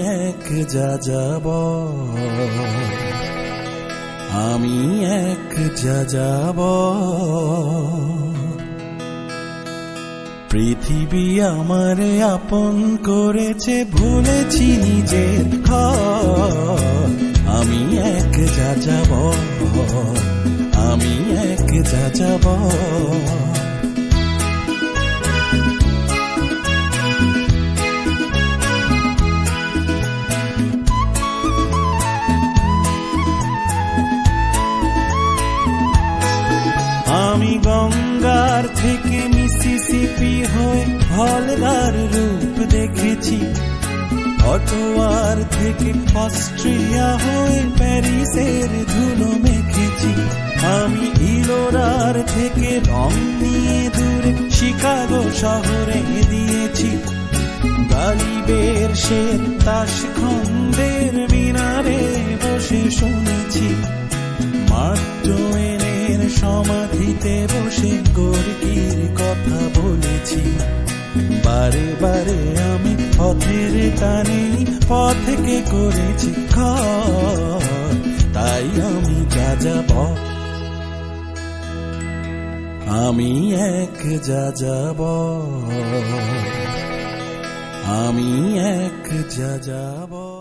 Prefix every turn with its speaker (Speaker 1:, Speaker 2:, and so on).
Speaker 1: এক যা যাব আমি এক যা যাব পৃথিবী আমারে আপন করেছে, ভুলেছি নিজের ঘর। আমি এক যা যাব আমি গঙ্গার থেকে মিসিসিপি হয়ে ভলগার রূপ দেখেছি। অটোয়ার থেকে অস্ট্রিয়া হয়ে প্যারিসের ধুলো মেখেছি। আমি ইলোরার থেকে রং নিয়ে দূরে শিকাগো শহরে দিয়েছি। গালিবের সে তাস খন্দের মিনারে বসে শুনেছি। মার্টোয়েনের সমাধিতে বসে গোরকির কথা বলেছি। বারে বারে আমি পথের টানে পথকে করেছি ঘর, তাই আমি যা যাব আমি এক যা যাব আমি এক যা যাব